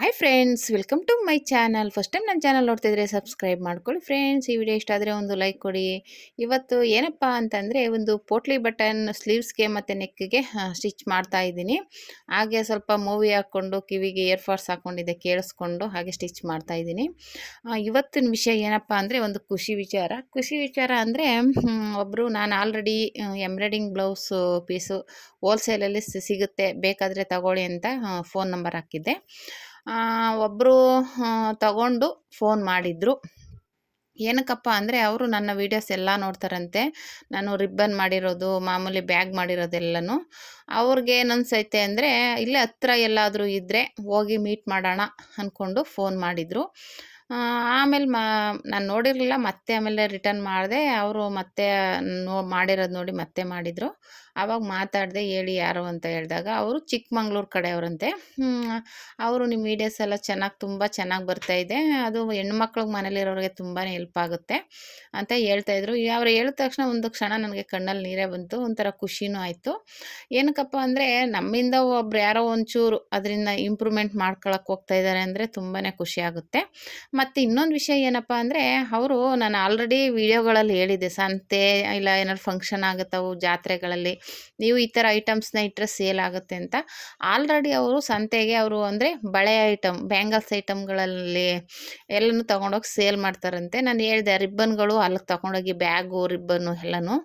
Hi friends welcome to my channel first time ನನ್ನ channel ನೋಡ್ತಿದ್ರೆ subscribe ಮಾಡ್ಕೊಳ್ಳಿ friends ಈ ವಿಡಿಯೋ ಇಷ್ಟ ಆದರೆ ಒಂದು ಲೈಕ್ ಕೊಡಿ. ಇವತ್ತು ಏನಪ್ಪ ಅಂತಂದರೆ ಒಂದು ಪೋಟ್ಲಿ ಬಟನ್ ಸ್ಲೀವ್ಸ್ಗೆ ಮತ್ತು ನೆಕ್ಗೆ ಸ್ಟಿಚ್ ಮಾಡ್ತಾ ಇದ್ದೀನಿ. ಹಾಗೆ ಸ್ವಲ್ಪ ಮೂವಿ ಹಾಕ್ಕೊಂಡು, ಕಿವಿಗೆ ಇಯರ್ಫಾಡ್ಸ್ ಹಾಕ್ಕೊಂಡಿದ್ದೆ ಕೇಳಿಸ್ಕೊಂಡು ಹಾಗೆ ಸ್ಟಿಚ್ ಮಾಡ್ತಾ ಇದ್ದೀನಿ. ಇವತ್ತಿನ ವಿಷಯ ಏನಪ್ಪ ಅಂದರೆ ಒಂದು ಖುಷಿ ವಿಚಾರ. ಖುಷಿ ವಿಚಾರ ಅಂದರೆ ಒಬ್ಬರು ನಾನು ಆಲ್ರೆಡಿ ಎಂಬ್ರಾಯ್ಡಿಂಗ್ ಬ್ಲೌಸ್ ಪೀಸು ಹೋಲ್ಸೇಲಲ್ಲಿ ಸಿಗುತ್ತೆ. ಬೇಕಾದರೆ ತಗೊಳ್ಳಿ ಅಂತ ಫೋನ್ ನಂಬರ್ ಹಾಕಿದ್ದೆ. ಒಬ್ಬರು ತಗೊಂಡು ಫೋನ್ ಮಾಡಿದರು. ಏನಕ್ಕಪ್ಪ ಅಂದರೆ ಅವರು ನನ್ನ ವೀಡಿಯೋಸ್ ಎಲ್ಲ ನೋಡ್ತಾರಂತೆ. ನಾನು ರಿಬ್ಬನ್ ಮಾಡಿರೋದು, ಮಾಮೂಲಿ ಬ್ಯಾಗ್ ಮಾಡಿರೋದೆಲ್ಲನೂ. ಅವ್ರಿಗೆ ಏನನ್ಸೈತೆ ಅಂದರೆ, ಇಲ್ಲೇ ಹತ್ರ ಎಲ್ಲಾದರೂ ಇದ್ದರೆ ಹೋಗಿ ಮೀಟ್ ಮಾಡೋಣ ಅಂದ್ಕೊಂಡು ಫೋನ್ ಮಾಡಿದರು. ಆಮೇಲೆ ಮಾ, ನಾನು ನೋಡಿರಲಿಲ್ಲ, ಮತ್ತೆ ಆಮೇಲೆ ರಿಟರ್ನ್ ಮಾಡಿದೆ. ಅವರು ಮತ್ತೆ ನೋ, ಮಾಡಿರೋದು ನೋಡಿ ಮತ್ತೆ ಮಾಡಿದರು. ಆವಾಗ ಮಾತಾಡಿದೆ ಹೇಳಿ ಯಾರು ಅಂತ ಹೇಳಿದಾಗ ಅವರು ಚಿಕ್ಕಮಂಗ್ಳೂರು ಕಡೆಯವರಂತೆ. ಅವರು ನಿಮ್ಮ ವೀಡಿಯೋಸ್ ಎಲ್ಲ ಚೆನ್ನಾಗಿ ತುಂಬ ಚೆನ್ನಾಗಿ ಬರ್ತಾಯಿದೆ ಅದು ಹೆಣ್ಮಕ್ಳಿಗೆ ಮನೇಲಿರೋರಿಗೆ ತುಂಬಾ ಹೆಲ್ಪ್ ಆಗುತ್ತೆ ಅಂತ ಹೇಳ್ತಾಯಿದ್ರು ಅವ್ರು ಹೇಳಿದ ತಕ್ಷಣ ಒಂದು ಕ್ಷಣ ನನಗೆ ಕಣ್ಣಲ್ಲಿ ನೀರೇ ಬಂತು, ಒಂಥರ ಖುಷಿನೂ ಆಯಿತು. ಏನಕ್ಕಪ್ಪ ಅಂದರೆ ನಮ್ಮಿಂದ ಒಬ್ರು ಯಾರೋ ಒಂಚೂರು ಅದರಿಂದ ಇಂಪ್ರೂವ್ಮೆಂಟ್ ಮಾಡ್ಕೊಳಕ್ಕೆ ಹೋಗ್ತಾ ಇದ್ದಾರೆ ಅಂದರೆ ತುಂಬಾ ಖುಷಿ ಆಗುತ್ತೆ. ಮತ್ತು ಇನ್ನೊಂದು ವಿಷಯ ಏನಪ್ಪ ಅಂದರೆ ಅವರು ನಾನು ಆಲ್ರೆಡಿ ವಿಡಿಯೋಗಳಲ್ಲಿ ಹೇಳಿದ್ದೆ, ಸಂತೆ ಇಲ್ಲ ಏನಾದ್ರು ಫಂಕ್ಷನ್ ಆಗುತ್ತವು ಜಾತ್ರೆಗಳಲ್ಲಿ. ನೀವು ಈ ಥರ ಐಟಮ್ಸ್ನ ಇಟ್ಟರೆ ಸೇಲ್ ಆಗುತ್ತೆ ಅಂತ. ಆಲ್ರೆಡಿ ಅವರು ಸಂತೆಗೆ ಅವರು ಅಂದರೆ ಬಳೆ ಐಟಮ್, ಬ್ಯಾಂಗಲ್ಸ್ ಐಟಮ್ಗಳಲ್ಲಿ ಎಲ್ಲನೂ ತೊಗೊಂಡೋಗಿ ಸೇಲ್ ಮಾಡ್ತಾರಂತೆ. ನಾನು ಹೇಳಿದೆ ರಿಬ್ಬನ್ಗಳು ಅಲ್ಲಿಗೆ ತೊಗೊಂಡೋಗಿ ಬ್ಯಾಗು ರಿಬ್ಬನ್ನು ಎಲ್ಲನೂ.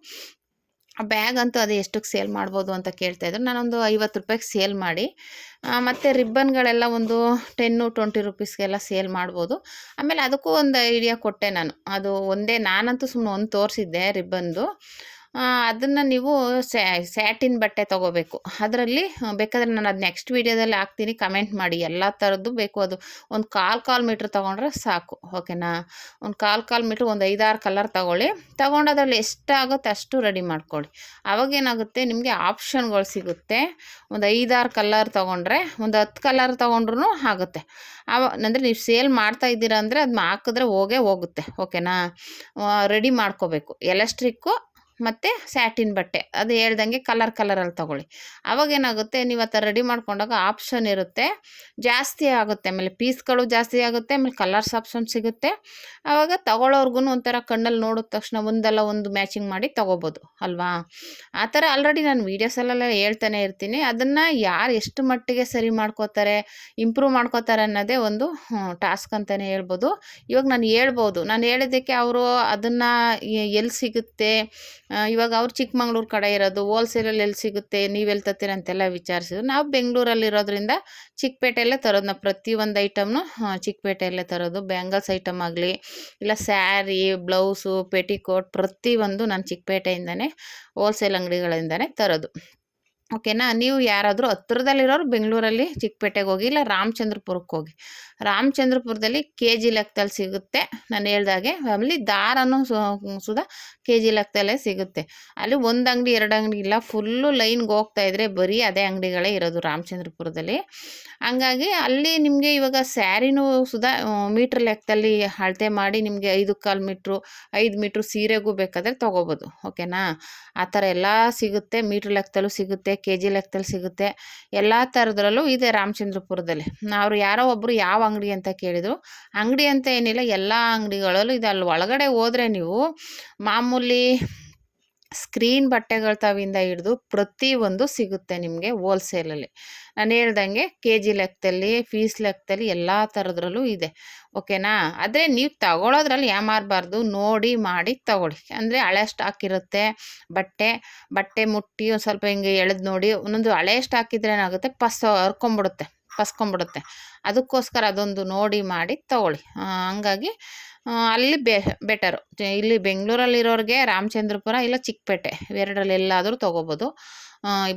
ಬ್ಯಾಗ್ ಅಂತೂ ಅದು ಎಷ್ಟಕ್ಕೆ ಸೇಲ್ ಮಾಡ್ಬೋದು ಅಂತ ಕೇಳ್ತಾಯಿದ್ರು ನಾನೊಂದು ಐವತ್ತು ರೂಪಾಯಿಗೆ ಸೇಲ್ ಮಾಡಿ ಮತ್ತು ರಿಬ್ಬನ್ಗಳೆಲ್ಲ ಒಂದು ಟೆನ್ನು ಟ್ವೆಂಟಿ ರುಪೀಸ್ಗೆಲ್ಲ ಸೇಲ್ ಮಾಡ್ಬೋದು. ಆಮೇಲೆ ಅದಕ್ಕೂ ಒಂದು ಐಡಿಯಾ ಕೊಟ್ಟೆ ನಾನು. ಅದು ಒಂದೇ, ನಾನಂತೂ ಸುಮ್ಮನೆ ಒಂದು ತೋರಿಸಿದ್ದೆ ರಿಬ್ಬನ್ದು. ಅದನ್ನು ನೀವು ಸ್ಯಾಟಿನ್ ಬಟ್ಟೆ ತೊಗೋಬೇಕು. ಅದರಲ್ಲಿ ಬೇಕಾದರೆ ನಾನು ಅದು ನೆಕ್ಸ್ಟ್ ವೀಡಿಯೋದಲ್ಲಿ ಹಾಕ್ತೀನಿ. ಕಮೆಂಟ್ ಮಾಡಿ. ಎಲ್ಲ ಥರದ್ದು ಬೇಕು ಅದು. ಒಂದು ಕಾಲು ಕಾಲು ಮೀಟ್ರ್ ತೊಗೊಂಡ್ರೆ ಸಾಕು. ಓಕೆನಾ ಒಂದು ಕಾಲು ಕಾಲು ಮೀಟ್ರ್, ಒಂದು ಐದಾರು ಕಲರ್ ತೊಗೊಳ್ಳಿ. ತೊಗೊಂಡು ಅದರಲ್ಲಿ ಎಷ್ಟಾಗುತ್ತೆ ಅಷ್ಟು ರೆಡಿ ಮಾಡ್ಕೊಳ್ಳಿ. ಅವಾಗೇನಾಗುತ್ತೆ ನಿಮಗೆ ಆಪ್ಷನ್ಗಳು ಸಿಗುತ್ತೆ. ಒಂದು ಐದಾರು ಕಲರ್ ತೊಗೊಂಡ್ರೆ, ಒಂದು ಹತ್ತು ಕಲರ್ ತೊಗೊಂಡ್ರೂ ಆಗುತ್ತೆ. ಅವ ಅಂದರೆ ನೀವು ಸೇಲ್ ಮಾಡ್ತಾ ಇದ್ದೀರಾ ಅಂದರೆ ಅದನ್ನ ಹಾಕಿದ್ರೆ ಹೋಗೇ ಹೋಗುತ್ತೆ. ಓಕೆನಾ ರೆಡಿ ಮಾಡ್ಕೋಬೇಕು. ಎಲೆಕ್ಟ್ರಿಕ್ಕು ಮತ್ತು ಸ್ಯಾಟಿನ್ ಬಟ್ಟೆ. ಅದು ಹೇಳ್ದಂಗೆ ಕಲರ್ ಕಲರಲ್ಲಿ ತೊಗೊಳ್ಳಿ. ಅವಾಗೇನಾಗುತ್ತೆ ನೀವು ಆ ಥರ ರೆಡಿ ಮಾಡ್ಕೊಂಡಾಗ ಆಪ್ಷನ್ ಇರುತ್ತೆ. ಜಾಸ್ತಿ ಆಗುತ್ತೆ. ಆಮೇಲೆ ಪೀಸ್ಗಳು ಜಾಸ್ತಿ ಆಗುತ್ತೆ, ಆಮೇಲೆ ಕಲರ್ಸ್ ಆಪ್ಷನ್ ಸಿಗುತ್ತೆ. ಆವಾಗ ತಗೊಳ್ಳೋರ್ಗು ಒಂಥರ ಕಣ್ಣಲ್ಲಿ ನೋಡಿದ ತಕ್ಷಣ ಒಂದಲ್ಲ ಒಂದು ಮ್ಯಾಚಿಂಗ್ ಮಾಡಿ ತೊಗೋಬೋದು, ಅಲ್ವಾ? ಆ ಥರ ಆಲ್ರೆಡಿ ನಾನು ವೀಡಿಯೋಸಲ್ಲೆಲ್ಲ ಹೇಳ್ತಾನೆ ಇರ್ತೀನಿ. ಅದನ್ನು ಯಾರು ಎಷ್ಟು ಮಟ್ಟಿಗೆ ಸರಿ ಮಾಡ್ಕೋತಾರೆ ಇಂಪ್ರೂವ್ ಮಾಡ್ಕೋತಾರೆ ಅನ್ನೋದೇ ಒಂದು ಟಾಸ್ಕ್ ಅಂತಲೇ ಹೇಳ್ಬೋದು. ಇವಾಗ ನಾನು ಹೇಳ್ಬೋದು. ನಾನು ಹೇಳಿದ್ದಕ್ಕೆ ಅವರು ಅದನ್ನು ಎಲ್ಲಿ ಸಿಗುತ್ತೆ ಇವಾಗ ಅವ್ರು ಚಿಕ್ಕಮಂಗ್ಳೂರು ಕಡೆ ಇರೋದು ಹೋಲ್ಸೇಲಲ್ಲಿ ಎಲ್ಲಿ ಸಿಗುತ್ತೆ, ನೀವು ಎಲ್ಲಿ ತತ್ತೀರ ಅಂತೆಲ್ಲ ವಿಚಾರಿಸಿದ್ರು. ನಾವು ಬೆಂಗಳೂರಲ್ಲಿ ಇರೋದ್ರಿಂದ ಚಿಕ್ಕಪೇಟೆಯಲ್ಲೇ ತರೋದು ನಾವು ಪ್ರತಿಯೊಂದು ಐಟಮ್ನು ಚಿಕ್ಕಪೇಟೆಯಲ್ಲೇ ತರೋದು. ಬ್ಯಾಂಗಲ್ಸ್ ಐಟಮ್ ಆಗಲಿ, ಇಲ್ಲ ಸ್ಯಾರಿ, ಬ್ಲೌಸು, ಪೆಟಿಕೋಟ್ ಪ್ರತಿಯೊಂದು ನಾನು ಚಿಕ್ಕಪೇಟೆಯಿಂದನೇ ಹೋಲ್ಸೇಲ್ ಅಂಗಡಿಗಳಿಂದನೇ ತರೋದು. ಓಕೆನಾ? ನೀವು ಯಾರಾದರೂ ಹತ್ರದಲ್ಲಿರೋರು ಬೆಂಗಳೂರಲ್ಲಿ ಚಿಕ್ಕಪೇಟೆಗೆ ಹೋಗಿ, ಇಲ್ಲ ರಾಮಚಂದ್ರಪುರಕ್ಕೆ ಹೋಗಿ. ರಾಮಚಂದ್ರಪುರದಲ್ಲಿ ಕೆ ಜಿ ಲೆಕ್ಕದಲ್ಲಿ ಸಿಗುತ್ತೆ. ನಾನು ಹೇಳ್ದಾಗೆ ಆಮೇಲೆ ದಾರನೂ ಸುಧಾ ಕೆ ಜಿ ಲೆಕ್ಕದಲ್ಲೇ ಸಿಗುತ್ತೆ. ಅಲ್ಲಿ ಒಂದು ಅಂಗಡಿ, ಎರಡು ಅಂಗಡಿ ಇಲ್ಲ. ಫುಲ್ಲು ಲೈನ್ಗೆ ಹೋಗ್ತಾ ಇದ್ರೆ ಬರೀ ಅದೇ ಅಂಗಡಿಗಳೇ ಇರೋದು ರಾಮಚಂದ್ರಪುರದಲ್ಲಿ. ಹಂಗಾಗಿ ಅಲ್ಲಿ ನಿಮಗೆ ಇವಾಗ ಸ್ಯಾರಿನೂ ಸುಧಾ ಮೀಟ್ರ್ ಲೆಕ್ಕದಲ್ಲಿ ಅಳತೆ ಮಾಡಿ ನಿಮಗೆ ಐದು ಕಾಲು ಮೀಟ್ರು, ಐದು ಮೀಟ್ರು ಸೀರೆಗೂ ಬೇಕಾದರೆ ತೊಗೋಬೋದು. ಓಕೆನಾ? ಆ ಥರ ಎಲ್ಲ ಸಿಗುತ್ತೆ, ಮೀಟ್ರ್ ಲೆಕ್ಕದಲ್ಲೂ ಸಿಗುತ್ತೆ. ಕೆ ಜಿ ಲೆಕ್ಕದಲ್ಲಿ ಸಿಗುತ್ತೆ. ಎಲ್ಲ ಥರದ್ರಲ್ಲೂ ಇದೆ ರಾಮಚಂದ್ರಪುರದಲ್ಲಿ. ಅವರು ಯಾರೋ ಒಬ್ಬರು ಯಾವ ಅಂಗಡಿ ಅಂತ ಕೇಳಿದರು. ಅಂಗಡಿ ಅಂತ ಏನಿಲ್ಲ, ಎಲ್ಲ ಅಂಗಡಿಗಳಲ್ಲೂ ಇದೆ. ಅಲ್ಲಿ ಒಳಗಡೆ ಹೋದರೆ ನೀವು ಮಾಮೂಲಿ ಸ್ಕ್ರೀನ್ ಬಟ್ಟೆಗಳ ತಾವಿಂದ ಹಿಡಿದು ಪ್ರತಿಯೊಂದು ಸಿಗುತ್ತೆ ನಿಮಗೆ ಹೋಲ್ಸೇಲಲ್ಲಿ. ನಾನು ಹೇಳ್ದಂಗೆ ಕೆ ಜಿ ಲೆಕ್ಕದಲ್ಲಿ, ಫೀಸ್ ಲೆಕ್ಕದಲ್ಲಿ ಎಲ್ಲ ಥರದ್ರಲ್ಲೂ ಇದೆ. ಓಕೆನಾ? ಆದರೆ ನೀವು ತಗೊಳ್ಳೋದ್ರಲ್ಲಿ ಯಾಮಾರಬಾರ್ದು. ನೋಡಿ ಮಾಡಿ ತಗೊಳ್ಳಿ. ಅಂದರೆ ಹಳೆ ಸ್ಟಾಕ್ ಇರುತ್ತೆ, ಬಟ್ಟೆ ಬಟ್ಟೆ ಮುಟ್ಟಿ ಒಂದು ಸ್ವಲ್ಪ ಹಿಂಗೆ ಎಳೆದು ನೋಡಿ ಒಂದೊಂದು ಹಳೆ ಸ್ಟಾಕ್ ಇದ್ರೆ ಏನಾಗುತ್ತೆ? ಪಸ್ ಹರ್ಕೊಂಬಿಡುತ್ತೆ, ಪಸ್ಕೊಂಬಿಡುತ್ತೆ. ಅದಕ್ಕೋಸ್ಕರ ಅದೊಂದು ನೋಡಿ ಮಾಡಿ ತಗೊಳ್ಳಿ. ಹಂಗಾಗಿ ಅಲ್ಲಿ ಬೆ ಬೆಟರು ಇಲ್ಲಿ ಬೆಂಗಳೂರಲ್ಲಿರೋರಿಗೆ ರಾಮಚಂದ್ರಪುರ ಇಲ್ಲ ಚಿಕ್ಕಪೇಟೆ. ಇವೆರಡರಲ್ಲಿ ಎಲ್ಲಾದರೂ ತೊಗೋಬೋದು.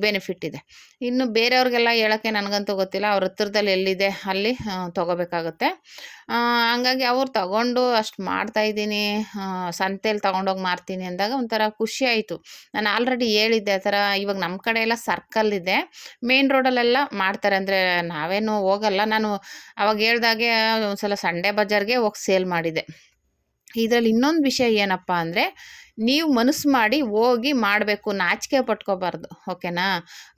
ಬೆನಿಫಿಟ್ ಇದೆ. ಇನ್ನು ಬೇರೆಯವ್ರಿಗೆಲ್ಲ ಹೇಳೋಕ್ಕೆ ನನಗಂತೂ ಗೊತ್ತಿಲ್ಲ. ಅವ್ರ ಹತ್ರದಲ್ಲಿ ಎಲ್ಲಿದೆ ಅಲ್ಲಿ ತೊಗೋಬೇಕಾಗುತ್ತೆ. ಹಂಗಾಗಿ ಅವ್ರು ತಗೊಂಡು ಅಷ್ಟು ಮಾಡ್ತಾಯಿದ್ದೀನಿ ಸಂತೆಯಲ್ಲಿ ತೊಗೊಂಡೋಗಿ ಮಾರ್ತೀನಿ ಅಂದಾಗ ಒಂಥರ ಖುಷಿ ಆಯಿತು. ನಾನು ಆಲ್ರೆಡಿ ಹೇಳಿದ್ದೆ ಆ ಥರ ಇವಾಗ ನಮ್ಮ ಕಡೆ ಎಲ್ಲ ಸರ್ಕಲ್ ಇದೆ. ಮೇನ್ ರೋಡಲ್ಲೆಲ್ಲ ಮಾಡ್ತಾರೆ ಅಂದರೆ ನಾವೇನು ಹೋಗಲ್ಲ. ನಾನು ಅವಾಗ ಹೇಳ್ದಾಗೆ ಒಂದು ಸಲ ಸಂಡೇ ಬಜಾರ್ಗೆ ಹೋಗಿ ಸೇಲ್ ಮಾಡಿದೆ. ಇದರಲ್ಲಿ ಇನ್ನೊಂದು ವಿಷಯ ಏನಪ್ಪ ಅಂದರೆ, ನೀವು ಮನಸ್ಸು ಮಾಡಿ ಹೋಗಿ ಮಾಡಬೇಕು, ನಾಚಿಕೆ ಪಟ್ಕೋಬಾರ್ದು, ಓಕೆನಾ?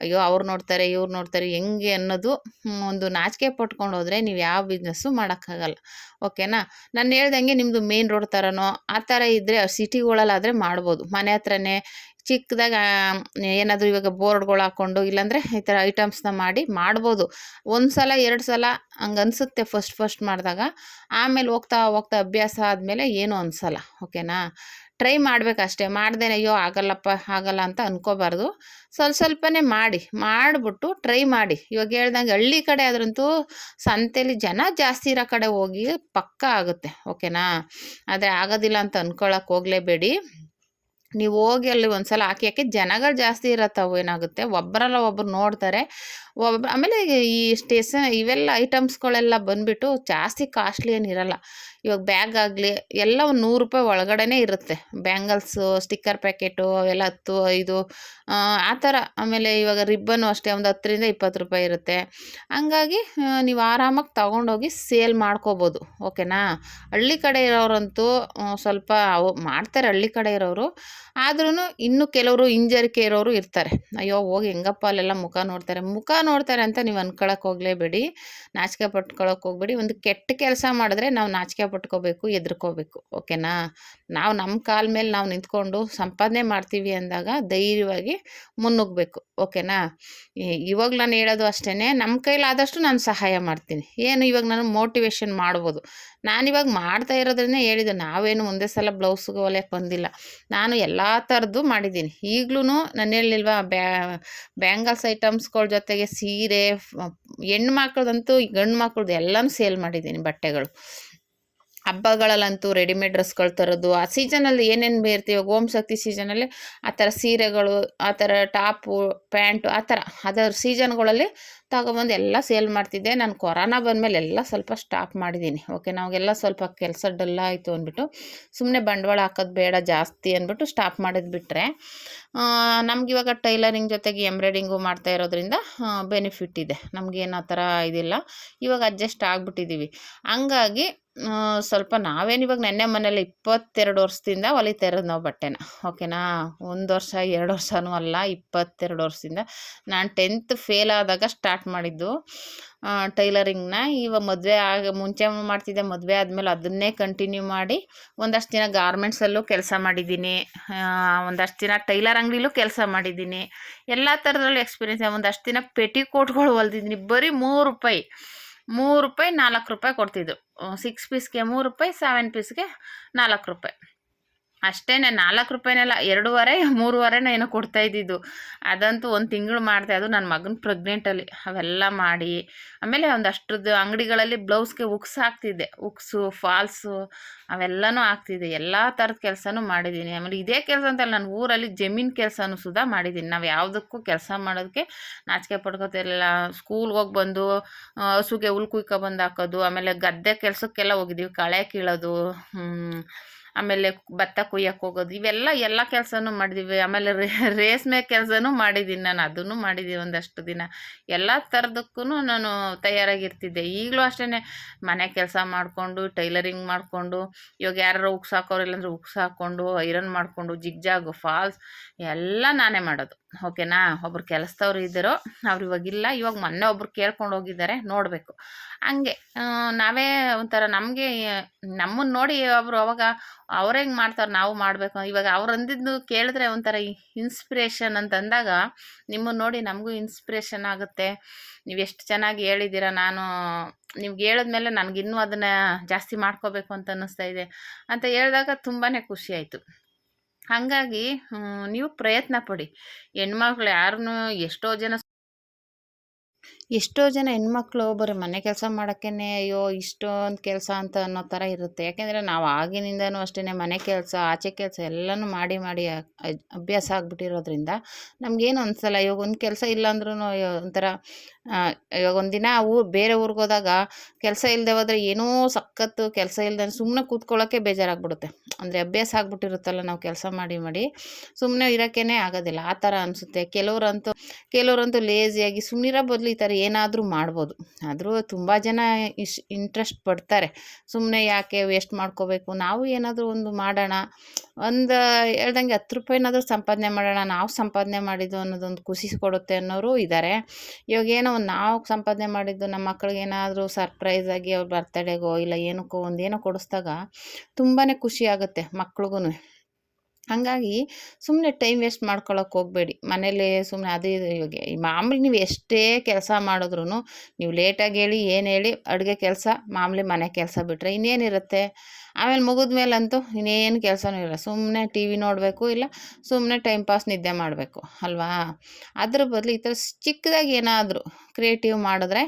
ಅಯ್ಯೋ, ಅವ್ರು ನೋಡ್ತಾರೆ, ಇವ್ರು ನೋಡ್ತಾರೆ, ಹೆಂಗೆ ಅನ್ನೋದು ಒಂದು ನಾಚಿಕೆ ಪಟ್ಕೊಂಡು ಹೋದರೆ ನೀವು ಯಾವ ಬಿಸ್ನೆಸ್ಸು ಮಾಡೋಕ್ಕಾಗಲ್ಲ, ಓಕೆನಾ? ನಾನು ಹೇಳ್ದಂಗೆ ನಿಮ್ಮದು ಮೇನ್ ರೋಡ್ ಥರನೋ ಆ ಥರ ಇದ್ದರೆ ಸಿಟಿಗಳಲ್ಲಾದರೆ ಮಾಡ್ಬೋದು. ಮನೆ ಹತ್ರನೇ ಚಿಕ್ಕದಾಗ ಏನಾದರೂ ಇವಾಗ ಬೋರ್ಡ್ಗಳು ಹಾಕ್ಕೊಂಡು ಇಲ್ಲಾಂದರೆ ಈ ಥರ ಐಟಮ್ಸ್ನ ಮಾಡಿ ಮಾಡ್ಬೋದು. ಒಂದು ಸಲ ಎರಡು ಸಲ ಹಂಗೆ ಅನಿಸುತ್ತೆ ಫಸ್ಟ್ ಫಸ್ಟ್ ಮಾಡಿದಾಗ. ಆಮೇಲೆ ಹೋಗ್ತಾ ಹೋಗ್ತಾ ಅಭ್ಯಾಸ ಆದಮೇಲೆ ಏನೂ ಅನಿಸಲ್ಲ, ಓಕೆನಾ? ಟ್ರೈ ಮಾಡಬೇಕಷ್ಟೇ. ಮಾಡ್ದೇನೆ, ಅಯ್ಯೋ, ಆಗಲ್ಲಪ್ಪ, ಆಗಲ್ಲ ಅಂತ ಅನ್ಕೋಬಾರ್ದು. ಸ್ವಲ್ಪ ಸ್ವಲ್ಪನೇ ಮಾಡಿ. ಮಾಡಿಬಿಟ್ಟು ಟ್ರೈ ಮಾಡಿ. ಇವಾಗ ಹೇಳ್ದಂಗೆ ಹಳ್ಳಿ ಕಡೆ ಆದ್ರಂತೂ ಸಂತೆಯಲ್ಲಿ ಜನ ಜಾಸ್ತಿ ಇರೋ ಕಡೆ ಹೋಗಿ ಪಕ್ಕ ಆಗುತ್ತೆ, ಓಕೆನಾ? ಆದರೆ ಆಗೋದಿಲ್ಲ ಅಂತ ಅನ್ಕೊಳಕ್ಕೆ ಹೋಗಲೇಬೇಡಿ. ನೀವು ಹೋಗಿ ಅಲ್ಲಿ ಒಂದ್ಸಲ ಹಾಕಿ ಯಾಕೆ ಜನಗಳು ಜಾಸ್ತಿ ಇರತ್ತವು ಏನಾಗುತ್ತೆ? ಒಬ್ಬರಲ್ಲ ಒಬ್ರು ನೋಡ್ತಾರೆ. ಒಬ್ಬ ಆಮೇಲೆ ಈ ಸ್ಟೇಷನ್ ಇವೆಲ್ಲ ಐಟಮ್ಸ್ಗಳೆಲ್ಲ ಬಂದುಬಿಟ್ಟು ಜಾಸ್ತಿ ಕಾಸ್ಟ್ಲಿ ಏನಿರಲ್ಲ ಇವಾಗ ಬ್ಯಾಗ್ ಆಗಲಿ ಎಲ್ಲ ಒಂದು ನೂರು ರೂಪಾಯಿ ಒಳಗಡೆನೇ ಇರುತ್ತೆ. ಬ್ಯಾಂಗಲ್ಸು ಸ್ಟಿಕ್ಕರ್ ಪ್ಯಾಕೆಟು ಅವೆಲ್ಲ ಹತ್ತು ಐದು ಆ, ಥರ. ಆಮೇಲೆ ಇವಾಗ ರಿಬ್ಬನ್ನು ಅಷ್ಟೇ ಒಂದು ಹತ್ತರಿಂದ ಇಪ್ಪತ್ತು ರೂಪಾಯಿ ಇರುತ್ತೆ. ಹಂಗಾಗಿ ನೀವು ಆರಾಮಾಗಿ ತೊಗೊಂಡೋಗಿ ಸೇಲ್ ಮಾಡ್ಕೋಬೋದು. ಓಕೆನಾ? ಹಳ್ಳಿ ಕಡೆ ಇರೋರಂತೂ ಸ್ವಲ್ಪ ಅವು ಮಾಡ್ತಾರೆ ಹಳ್ಳಿ ಕಡೆ ಇರೋರು. ಆದ್ರೂ ಇನ್ನು ಕೆಲವರು ಹಿಂಜರಿಕೆ ಇರೋರು ಇರ್ತಾರೆ. ಅಯ್ಯೋ ಹೋಗಿ ಹೆಂಗಪ್ಪ ಅಲ್ಲೆಲ್ಲ ಮುಖ ನೋಡ್ತಾರೆ. ಮುಖ ನೋಡ್ತಾರೆ ಅಂತ ನೀವು ಅನ್ಕೊಳಕ್ಕೆ ಹೋಗಲೇಬೇಡಿ. ನಾಚಿಕೆ ಪಟ್ಕೊಳಕ್ಕೆ ಹೋಗ್ಬೇಡಿ. ಒಂದು ಕೆಟ್ಟ ಕೆಲಸ ಮಾಡಿದ್ರೆ ನಾವು ನಾಚಿಕೆ ಪಟ್ಕೋಬೇಕು ಎದ್ರಕೋಬೇಕು ಓಕೆನಾ? ನಾವು ನಮ್ಮ ಕಾಲ ಮೇಲೆ ನಾವು ನಿಂತ್ಕೊಂಡು ಸಂಪಾದನೆ ಮಾಡ್ತೀವಿ ಅಂದಾಗ ಧೈರ್ಯವಾಗಿ ಮುನ್ನುಗ್ಗಬೇಕು, ಓಕೆನಾ? ಇವಾಗ ನಾನು ಹೇಳೋದು ಅಷ್ಟೇ ನಮ್ಮ ಕೈಲಾದಷ್ಟು ನಾನು ಸಹಾಯ ಮಾಡ್ತೀನಿ. ಏನು ಇವಾಗ ನಾನು ಮೋಟಿವೇಶನ್ ಮಾಡ್ಬೋದು. ನಾನಿವಾಗ ಮಾಡ್ತಾ ಇರೋದ್ರಿಂದ ಹೇಳಿದ್ದು, ನಾವೇನು ಒಂದೇ ಸಲ ಬ್ಲೌಸ್ಗೆ ಹೊಲಿಯಕ್ಕೆ ಬಂದಿಲ್ಲ. ನಾನು ಎಲ್ಲ ಥರದ್ದು ಮಾಡಿದ್ದೀನಿ. ಈಗಲೂ ನಾನು ಹೇಳಿಲ್ವಾ, ಬ್ಯಾ, ಬ್ಯಾಂಗಲ್ಸ್ ಐಟಮ್ಸ್ಗಳ ಜೊತೆಗೆ ಸೀರೆ ಹೆಣ್ಮಕ್ಳದಂತೂ ಗಂಡು ಮಕ್ಳದ್ದು ಎಲ್ಲನೂ ಸೇಲ್ ಮಾಡಿದ್ದೀನಿ ಬಟ್ಟೆಗಳು. ಹಬ್ಬಗಳಲ್ಲಂತೂ ರೆಡಿಮೇಡ್ ಡ್ರೆಸ್ಗಳು ತರೋದು ಆ ಸೀಸನಲ್ಲಿ ಏನೇನು ಬೇರ್ತೀವಿ ಓಮ್ ಶಕ್ತಿ ಸೀಸನಲ್ಲಿ ಆ ಥರ ಸೀರೆಗಳು, ಆ ಥರ ಟಾಪು ಪ್ಯಾಂಟು ಆ ಥರ ಅದರ ಸೀಸನ್ಗಳಲ್ಲಿ ತಗೊಬಂದು ಎಲ್ಲ ಸೇಲ್ ಮಾಡ್ತಿದ್ದೆ. ನಾನು ಕೊರೋನಾ ಬಂದಮೇಲೆ ಎಲ್ಲ ಸ್ವಲ್ಪ ಸ್ಟಾಪ್ ಮಾಡಿದ್ದೀನಿ. ಓಕೆ ನಾವಾಗೆಲ್ಲ ಸ್ವಲ್ಪ ಕೆಲಸ ಡಲ್ ಆಯಿತು ಅಂದ್ಬಿಟ್ಟು ಸುಮ್ಮನೆ ಬಂಡವಾಳ ಹಾಕೋದು ಬೇಡ ಜಾಸ್ತಿ ಅಂದ್ಬಿಟ್ಟು ಸ್ಟಾಪ್ ಮಾಡೋದು ಬಿಟ್ಟರೆ ನಮಗಿವಾಗ ಟೈಲರಿಂಗ್ ಜೊತೆಗೆ ಎಂಬ್ರಾಯ್ಡಿಂಗು ಮಾಡ್ತಾ ಇರೋದ್ರಿಂದ ಬೆನಿಫಿಟ್ ಇದೆ. ನಮಗೇನು ಆ ಥರ ಇದಿಲ್ಲ. ಇವಾಗ ಅಡ್ಜಸ್ಟ್ ಆಗಿಬಿಟ್ಟಿದ್ದೀವಿ ಹಂಗಾಗಿ ಸ್ವಲ್ಪ ನಾವೇನು ಇವಾಗ ನೆನ್ನೆ ಮನೇಲಿ ಇಪ್ಪತ್ತೆರಡು ವರ್ಷದಿಂದ ಹೊಲಿತಾ ಇರೋದು ನಾವು ಬಟ್ಟೆನ. ಓಕೆನಾ? ಒಂದು ವರ್ಷ, ಎರಡು ವರ್ಷನೂ ಅಲ್ಲ, ಇಪ್ಪತ್ತೆರಡು ವರ್ಷದಿಂದ. ನಾನು ಟೆಂತ್ ಫೇಲ್ ಆದಾಗ ಸ್ಟಾರ್ಟ್ ಮಾಡಿದ್ದು ಟೈಲರಿಂಗ್ನ. ಇವಾಗ ಮದುವೆ ಆಗ, ಮುಂಚೆ ಮಾಡ್ತಿದ್ದೆ, ಮದುವೆ ಆದಮೇಲೆ ಅದನ್ನೇ ಕಂಟಿನ್ಯೂ ಮಾಡಿ ಒಂದಷ್ಟು ದಿನ ಗಾರ್ಮೆಂಟ್ಸಲ್ಲೂ ಕೆಲಸ ಮಾಡಿದ್ದೀನಿ. ಒಂದಷ್ಟು ದಿನ ಟೈಲರ್ ಅಂಗಡಿಲೂ ಕೆಲಸ ಮಾಡಿದ್ದೀನಿ. ಎಲ್ಲ ಥರದ್ರಲ್ಲೂ ಎಕ್ಸ್ಪೀರಿಯನ್ಸ್ ಒಂದಷ್ಟು ದಿನ ಪೆಟಿಕೋಟ್ಗಳು ಹೊಲ್ದಿದ್ದೀನಿ. ಬರೀ ಮೂರು ರೂಪಾಯಿ. ಮೂರು ರೂಪಾಯಿ ನಾಲ್ಕು ರೂಪಾಯಿ ಕೊಡ್ತಿದ್ರು ಸಿಕ್ಸ್ ಪೀಸ್ಗೆ ಮೂರು ರೂಪಾಯಿ ಸೆವೆನ್ ಪೀಸ್ಗೆ ನಾಲ್ಕು ರೂಪಾಯಿ. ಅಷ್ಟೇ ನಾಲ್ಕು ರೂಪಾಯಿನೆಲ್ಲ ಎರಡೂವರೆ, ಮೂರುವರೆನ ಏನೋ ಕೊಡ್ತಾ ಇದ್ದಿದ್ದು. ಅದಂತೂ ಒಂದು ತಿಂಗಳು ಮಾಡಿದೆ, ಅದು ನನ್ನ ಮಗನ ಪ್ರೆಗ್ನೆಂಟಲ್ಲಿ ಅವೆಲ್ಲ ಮಾಡಿ, ಆಮೇಲೆ ಒಂದಷ್ಟರದ್ದು ಅಂಗಡಿಗಳಲ್ಲಿ ಬ್ಲೌಸ್ಗೆ ಉಕ್ಸ್ ಹಾಕ್ತಿದ್ದೆ. ಉಕ್ಸು, ಫಾಲ್ಸು, ಅವೆಲ್ಲನೂ ಹಾಕ್ತಿದ್ದೆ. ಎಲ್ಲ ಥರದ ಕೆಲಸನೂ ಮಾಡಿದ್ದೀನಿ. ಆಮೇಲೆ ಇದೇ ಕೆಲಸ ಅಂತಲ್ಲ ನಾನು ಊರಲ್ಲಿ ಜಮೀನು ಕೆಲಸನೂ ಸುಧಾ ಮಾಡಿದ್ದೀನಿ. ನಾವು ಯಾವುದಕ್ಕೂ ಕೆಲಸ ಮಾಡೋದಕ್ಕೆ ನಾಚಿಕೆ ಪಡ್ಕೋತಿರಲಿಲ್ಲ. ಸ್ಕೂಲ್ಗೆ ಹೋಗಿ ಬಂದು ಹಸುಗೆ ಹುಲ್ ಕುಯ್ಕೊ ಬಂದು ಹಾಕೋದು, ಆಮೇಲೆ ಗದ್ದೆ ಕೆಲಸಕ್ಕೆಲ್ಲ ಹೋಗಿದ್ದೀವಿ. ಕಳೆ ಕೀಳೋದು. ಆಮೇಲೆ ಭತ್ತ ಕುಯ್ಯಕ್ಕೆ ಹೋಗೋದು, ಇವೆಲ್ಲ ಎಲ್ಲ ಕೆಲಸನೂ ಮಾಡಿದ್ದೀವಿ ಆಮೇಲೆ ರೇಷ್ಮೆ ಕೆಲಸನೂ ಮಾಡಿದ್ದೀನಿ ನಾನು, ಅದನ್ನು ಮಾಡಿದ್ದೀನಿ ಒಂದಷ್ಟು ದಿನ. ಎಲ್ಲ ಥರದಕ್ಕೂ ನಾನು ತಯಾರಾಗಿರ್ತಿದ್ದೆ. ಈಗಲೂ ಅಷ್ಟೇ ಮನೆ ಕೆಲಸ ಮಾಡಿಕೊಂಡು, ಟೈಲರಿಂಗ್ ಮಾಡಿಕೊಂಡು, ಇವಾಗ ಯಾರು ಉಕ್ಸಾಕೋರು ಇಲ್ಲಾಂದ್ರೆ ಉಕ್ಸಾಕೊಂಡು, ಐರನ್ ಮಾಡಿಕೊಂಡು, ಜಿಗ್ಜಾಗು, ಫಾಲ್ಸ್, ಎಲ್ಲ ನಾನೇ ಮಾಡೋದು. ಓಕೆನಾ ಒಬ್ರು ಕೆಲಸದವ್ರು ಇದ್ದರು, ಅವ್ರು ಇವಾಗಿಲ್ಲ ಇವಾಗ ಮೊನ್ನೆ ಒಬ್ರು ಕೇಳ್ಕೊಂಡು ಹೋಗಿದ್ದಾರೆ, ನೋಡಬೇಕು. ಹಂಗೆ ನಾವೇ ಒಂಥರ ನಮಗೆ ನಮ್ಮನ್ನು ನೋಡಿ ಒಬ್ರು ಅವಾಗ ಅವ್ರು ಹೆಂಗೆ ಮಾಡ್ತಾರೆ, ನಾವು ಮಾಡಬೇಕು. ಇವಾಗ ಅವ್ರು ಅಂದಿದ್ದು ಕೇಳಿದ್ರೆ ಒಂಥರ ಇನ್ಸ್ಪಿರೇಷನ್ ಅಂತ ಅಂದಾಗ ನಿಮ್ಮನ್ನು ನೋಡಿ ನಮಗೂ ಇನ್ಸ್ಪಿರೇಷನ್ ಆಗುತ್ತೆ. ನೀವು ಎಷ್ಟು ಚೆನ್ನಾಗಿ ಹೇಳಿದ್ದೀರ, ನಾನು, ನಿಮ್ಗೆ ಹೇಳಿದ್ಮೇಲೆ ನನಗಿನ್ನೂ ಅದನ್ನು ಜಾಸ್ತಿ ಮಾಡ್ಕೋಬೇಕು ಅಂತ ಅನ್ನಿಸ್ತಾ ಇದೆ. ಅಂತ ಹೇಳಿದಾಗ ತುಂಬಾ ಖುಷಿ ಆಯಿತು. ಹಾಗಾಗಿ ನೀವು ಪ್ರಯತ್ನ ಪಡಿ. ಹೆಣ್ಮಕ್ಳು ಯಾರನ್ನು ಎಷ್ಟೋ ಜನ ಎಷ್ಟೋ ಜನ ಹೆಣ್ಮಕ್ಳು ಬರೀ ಮನೆ ಕೆಲಸ ಮಾಡೋಕ್ಕೇ ಅಯ್ಯೋ, ಇಷ್ಟೊಂದು ಕೆಲಸ ಅಂತ ಅನ್ನೋ ಥರ ಇರುತ್ತೆ. ಯಾಕೆಂದರೆ ನಾವು ಆಗಿನಿಂದನೂ ಅಷ್ಟೇ ಮನೆ ಕೆಲಸ, ಆಚೆ ಕೆಲಸ ಎಲ್ಲನೂ ಮಾಡಿ ಮಾಡಿ ಅಭ್ಯಾಸ ಆಗಿಬಿಟ್ಟಿರೋದ್ರಿಂದ ನಮಗೇನು ಅನಿಸಲ್ಲ. ಇವಾಗ ಒಂದು ಕೆಲಸ ಇಲ್ಲಾಂದ್ರೂ ಒಂಥರ ಇವಾಗ ಒಂದಿನ ಊರು ಬೇರೆ ಊರಿಗೆ ಹೋದಾಗ ಕೆಲಸ ಇಲ್ಲದೆ ಹೋದರೆ ಏನೋ ಸಖತ್ತು ಕೆಲಸ ಇಲ್ಲದೆ ಸುಮ್ಮನೆ ಕೂತ್ಕೊಳ್ಳೋಕ್ಕೆ ಬೇಜಾರಾಗ್ಬಿಡುತ್ತೆ. ಅಂದರೆ ಅಭ್ಯಾಸ ಆಗ್ಬಿಟ್ಟಿರುತ್ತಲ್ಲ ನಾವು ಕೆಲಸ ಮಾಡಿ ಮಾಡಿ ಸುಮ್ಮನೆ ಇರೋಕ್ಕೇ ಆಗೋದಿಲ್ಲ. ಆ ಥರ ಅನಿಸುತ್ತೆ. ಕೆಲವರಂತೂ ಕೆಲವರಂತೂ ಲೇಸಿಯಾಗಿ ಸುಮ್ಮನಿರೋ ಬದಲು ಈ ಥರ ಏನಾದರೂ ಮಾಡ್ಬೋದು. ಆದರೂ ತುಂಬ ಜನ ಇಶ್ ಇಂಟ್ರೆಸ್ಟ್ ಪಡ್ತಾರೆ. ಸುಮ್ಮನೆ ಯಾಕೆ ವೇಸ್ಟ್ ಮಾಡ್ಕೋಬೇಕು? ನಾವು ಏನಾದರೂ ಒಂದು ಮಾಡೋಣ. ಒಂದು ಹೇಳ್ದಂಗೆ ಹತ್ತು ರೂಪಾಯಿನಾದರೂ ಸಂಪಾದನೆ ಮಾಡೋಣ. ನಾವು ಸಂಪಾದನೆ ಮಾಡಿದ್ದು ಅನ್ನೋದೊಂದು ಖುಷಿ ಕೊಡುತ್ತೆ ಅನ್ನೋರು ಇದ್ದಾರೆ ಇವಾಗ ಏನೋ ಒಂದು ನಾವು ಸಂಪಾದನೆ ಮಾಡಿದ್ದು ನಮ್ಮ ಮಕ್ಕಳಿಗೆ ಏನಾದರೂ ಸರ್ಪ್ರೈಸಾಗಿ ಅವ್ರ ಬರ್ತಡೇಗೋ ಇಲ್ಲ ಏನಕ್ಕೋ ಒಂದು ಏನೋ ಕೊಡಿಸ್ದಾಗ ತುಂಬಾ ಖುಷಿ ಆಗುತ್ತೆ ಮಕ್ಳಿಗೂ ಹಾಗಾಗಿ ಸುಮ್ಮನೆ ಟೈಮ್ ವೇಸ್ಟ್ ಮಾಡ್ಕೊಳ್ಳೋಕೆ ಹೋಗಬೇಡಿ. ಮನೇಲಿ ಸುಮ್ಮನೆ ಅದು ಇದು ಇವಾಗ ಈ ಮಾಮೂಲಿ ನೀವು ಎಷ್ಟೇ ಕೆಲಸ ಮಾಡಿದ್ರೂ ನೀವು ಲೇಟಾಗಿ ಹೇಳಿ, ಏನು ಹೇಳಿ ಅಡುಗೆ ಕೆಲಸ, ಮಾಮೂಲಿ ಮನೆ ಕೆಲಸ ಬಿಟ್ಟರೆ ಇನ್ನೇನಿರುತ್ತೆ? ಆಮೇಲೆ ಮುಗಿದ ಮೇಲಂತೂ ಇನ್ನೇನು ಕೆಲಸನೂ ಇಲ್ಲ ಸುಮ್ಮನೆ ಟಿ ವಿ ನೋಡಬೇಕು ಇಲ್ಲ ಸುಮ್ಮನೆ ಟೈಮ್ ಪಾಸ್ ನಿದ್ದೆ ಮಾಡಬೇಕು, ಅಲ್ವಾ? ಅದ್ರ ಬದಲು ಈ ಥರ ಚಿಕ್ಕದಾಗಿ ಏನಾದರೂ ಕ್ರಿಯೇಟಿವ್ ಮಾಡಿದ್ರೆ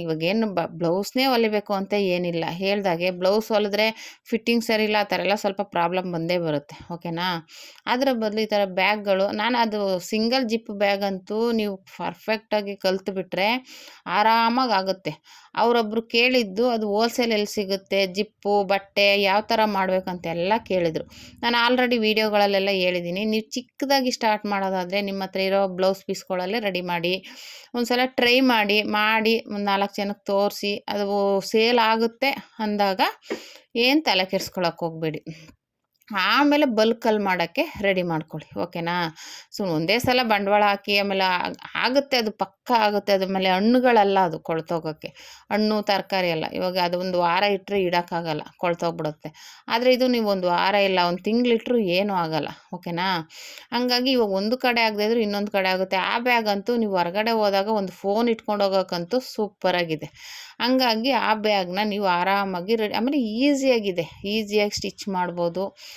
ಇವಾಗೇನು ಬ, ಬ್ಲೌಸ್ನೇ ಹೊಲಿಬೇಕು ಅಂತ ಏನಿಲ್ಲ. ಹೇಳ್ದಾಗೆ ಬ್ಲೌಸ್ ಹೊಲಿದ್ರೆ ಫಿಟ್ಟಿಂಗ್ ಸರಿ ಇಲ್ಲ, ಆ ಥರ ಎಲ್ಲ ಸ್ವಲ್ಪ ಪ್ರಾಬ್ಲಮ್ ಬಂದೇ ಬರುತ್ತೆ. ಓಕೆನಾ ಅದರ ಬದಲು ಈ ಥರ ಬ್ಯಾಗ್ಗಳು, ನಾನು ಅದು ಸಿಂಗಲ್ ಜಿಪ್ ಬ್ಯಾಗ್ ಅಂತೂ ನೀವು ಪರ್ಫೆಕ್ಟಾಗಿ ಕಲ್ತು ಬಿಟ್ಟರೆ ಆರಾಮಾಗಿ ಆಗುತ್ತೆ. ಅವರೊಬ್ಬರು ಕೇಳಿದ್ದು ಅದು ಹೋಲ್ಸೇಲ್ ಎಲ್ಲಿ ಸಿಗುತ್ತೆ ಜಿಪ್ಪು ಬಟ್ಟೆ ಯಾವ ಥರ ಮಾಡಬೇಕಂತೆಲ್ಲ ಕೇಳಿದರು. ನಾನು ಆಲ್ರೆಡಿ ವೀಡಿಯೋಗಳಲ್ಲೆಲ್ಲ ಹೇಳಿದ್ದೀನಿ. ನೀವು ಚಿಕ್ಕದಾಗಿ ಸ್ಟಾರ್ಟ್ ಮಾಡೋದಾದರೆ ನಿಮ್ಮ ಹತ್ರ ಇರೋ ಬ್ಲೌಸ್ ಪೀಸ್ಗಳಲ್ಲೇ ರೆಡಿ ಮಾಡಿ. ಒಂದು ಸಲ ಟ್ರೈ ಮಾಡಿ ಮಾಡಿ ಒಂದು ನಾಲ್ಕು ಜನಕ್ಕೆ ತೋರಿಸಿ, ಅದು ಸೇಲ್ ಆಗುತ್ತೆ ಅಂದಾಗ ಏನು ತಲೆ ಕೆಡ್ಸ್ಕೊಳಕ್ಕೆ ಹೋಗಬೇಡಿ. ಆಮೇಲೆ ಬಲ್ಕಲ್ಲಿ ಮಾಡೋಕ್ಕೆ ರೆಡಿ ಮಾಡ್ಕೊಳ್ಳಿ, ಓಕೆನಾ? ಸೊ, ಒಂದೇ ಸಲ ಬಂಡವಾಳ ಹಾಕಿ, ಆಮೇಲೆ ಆಗುತ್ತೆ ಅದು ಪಕ್ಕ ಆಗುತ್ತೆ, ಅದ್ರ ಮೇಲೆ ಹಣ್ಣುಗಳೆಲ್ಲ ಅದು ಕೊಳ್ತೋಗೋಕ್ಕೆ. ಹಣ್ಣು, ತರಕಾರಿ ಎಲ್ಲ, ಇವಾಗ ಅದು ಒಂದು ವಾರ ಇಟ್ಟರೆ ಇಡೋಕ್ಕಾಗಲ್ಲ, ಕೊಳ್ತೋಗ್ಬಿಡುತ್ತೆ. ಆದರೆ ಇದು ನೀವು ಒಂದು ವಾರ ಇಲ್ಲ, ಒಂದು ತಿಂಗಳಿಟ್ರು ಏನೂ ಆಗಲ್ಲ, ಓಕೆನಾ? ಹಂಗಾಗಿ ಇವಾಗ ಒಂದು ಕಡೆ ಆಗದೆ ಇದ್ರೂ ಇನ್ನೊಂದು ಕಡೆ ಆಗುತ್ತೆ. ಆ ಬ್ಯಾಗ್ ಅಂತೂ ನೀವು ಹೊರಗಡೆ ಹೋದಾಗ ಒಂದು ಫೋನ್ ಇಟ್ಕೊಂಡು ಹೋಗೋಕ್ಕಂತೂ ಸೂಪರಾಗಿದೆ. ಹಂಗಾಗಿ ಆ ಬ್ಯಾಗ್ನ ನೀವು ಆರಾಮಾಗಿ ರೆಡಿ, ಆಮೇಲೆ ಈಸಿಯಾಗಿದೆ, ಈಸಿಯಾಗಿ ಸ್ಟಿಚ್ ಮಾಡ್ಬೋದು.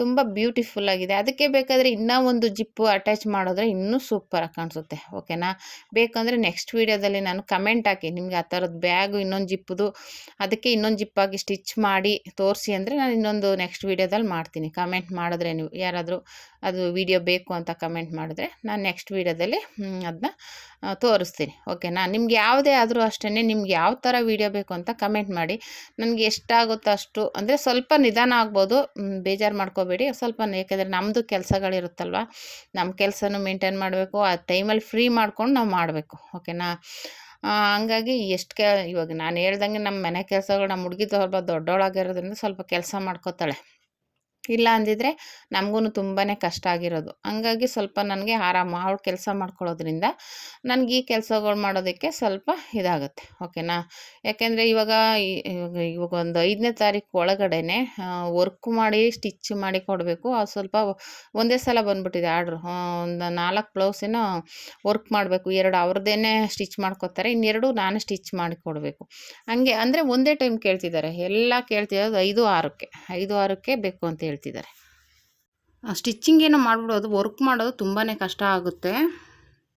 ತುಂಬ ಬ್ಯೂಟಿಫುಲ್ಲಾಗಿದೆ ಅದಕ್ಕೆ ಬೇಕಾದರೆ ಇನ್ನೂ ಒಂದು ಜಿಪ್ಪು ಅಟ್ಯಾಚ್ ಮಾಡಿದ್ರೆ ಇನ್ನೂ ಸೂಪರಾಗಿ ಕಾಣಿಸುತ್ತೆ. ಓಕೆನಾ? ಬೇಕಂದರೆ ನೆಕ್ಸ್ಟ್ ವೀಡಿಯೋದಲ್ಲಿ ನಾನು ಕಮೆಂಟ್ ಹಾಕಿ. ನಿಮಗೆ ಆ ಥರದ್ದು ಬ್ಯಾಗು, ಇನ್ನೊಂದು ಜಿಪ್ಪುದು, ಅದಕ್ಕೆ ಇನ್ನೊಂದು ಜಿಪ್ಪಾಗಿ ಸ್ಟಿಚ್ ಮಾಡಿ ತೋರಿಸಿ ಅಂದರೆ ನಾನು ಇನ್ನೊಂದು ನೆಕ್ಸ್ಟ್ ವೀಡಿಯೋದಲ್ಲಿ ಮಾಡ್ತೀನಿ. ಕಮೆಂಟ್ ಮಾಡಿದ್ರೆ ನೀವು ಯಾರಾದರೂ ಅದು ವಿಡಿಯೋ ಬೇಕು ಅಂತ ಕಮೆಂಟ್ ಮಾಡಿದ್ರೆ ನಾನು ನೆಕ್ಸ್ಟ್ ವೀಡಿಯೋದಲ್ಲಿ ಅದನ್ನ ತೋರಿಸ್ತೀನಿ. ಓಕೆನಾ? ನಿಮ್ಗೆ ಯಾವುದೇ ಆದರೂ ಅಷ್ಟೇ ನಿಮ್ಗೆ ಯಾವ ಥರ ವೀಡಿಯೋ ಬೇಕು ಅಂತ ಕಮೆಂಟ್ ಮಾಡಿ. ನನಗೆ ಎಷ್ಟಾಗುತ್ತೋ ಅಷ್ಟು, ಅಂದರೆ ಸ್ವಲ್ಪ ನಿಧಾನ ಆಗ್ಬೋದು. ಬೇಜಾರು ಮಾಡ್ಕೋಬೇಡಿ. ಸ್ವಲ್ಪ ಯಾಕೆಂದರೆ ನಮ್ಮದು ಕೆಲಸಗಳಿರುತ್ತಲ್ವ? ನಮ್ಮ ಕೆಲಸನೂ ಮೇಂಟೈನ್ ಮಾಡಬೇಕು. ಆ ಟೈಮಲ್ಲಿ ಫ್ರೀ ಮಾಡ್ಕೊಂಡು ನಾವು ಮಾಡಬೇಕು. ಓಕೆನಾ? ಹಂಗಾಗಿ ಎಷ್ಟು ಕೆ, ಇವಾಗ ನಾನು ಹೇಳ್ದಂಗೆ ನಮ್ಮ ಮನೆ ಕೆಲಸಗಳು ನಮ್ಮ ಹುಡುಗಿ ಸ್ವಲ್ಪ ದೊಡ್ಡವಳಾಗಿರೋದ್ರಿಂದ ಸ್ವಲ್ಪ ಕೆಲಸ ಮಾಡ್ಕೋತಾಳೆ. ಇಲ್ಲ ಅಂದಿದ್ರೆ ನಮಗೂ ತುಂಬಾ ಕಷ್ಟ ಆಗಿರೋದು. ಹಂಗಾಗಿ ಸ್ವಲ್ಪ ನನಗೆ ಆರಾಮ ಅವಳು ಕೆಲಸ ಮಾಡ್ಕೊಳ್ಳೋದ್ರಿಂದ ನನಗೆ ಈ ಕೆಲಸಗಳು ಮಾಡೋದಕ್ಕೆ ಸ್ವಲ್ಪ ಇದಾಗುತ್ತೆ, ಓಕೆನಾ? ಯಾಕೆಂದರೆ ಇವಾಗ ಇವಾಗ ಒಂದು ಐದನೇ ತಾರೀಕು ಒಳಗಡೆ ವರ್ಕ್ ಮಾಡಿ ಸ್ಟಿಚ್ ಮಾಡಿ ಕೊಡಬೇಕು. ಅದು ಸ್ವಲ್ಪ ಒಂದೇ ಸಲ ಬಂದ್ಬಿಟ್ಟಿದೆ ಆರ್ಡ್ರು ಒಂದು ನಾಲ್ಕು ಬ್ಲೌಸಿನ ವರ್ಕ್ ಮಾಡಬೇಕು. ಎರಡು ಅವ್ರದ್ದೇ ಸ್ಟಿಚ್ ಮಾಡ್ಕೊತಾರೆ, ಇನ್ನೆರಡು ನಾನು ಸ್ಟಿಚ್ ಮಾಡಿ ಕೊಡಬೇಕು. ಹಂಗೆ ಅಂದರೆ ಒಂದೇ ಟೈಮ್ ಕೇಳ್ತಿದ್ದಾರೆ. ಎಲ್ಲ ಕೇಳ್ತಿರೋದು ಐದು ಆರಕ್ಕೆ. ಐದು ಆರಕ್ಕೆ ಬೇಕು ಅಂತ ಹೇಳ್ತಿದ್ದಾರೆ. ಸ್ಟಿಚ್ಚಿಂಗ್ ಏನೋ ಮಾಡಿಬಿಡೋದು ವರ್ಕ್ ಮಾಡೋದು ತುಂಬಾ ಕಷ್ಟ ಆಗುತ್ತೆ.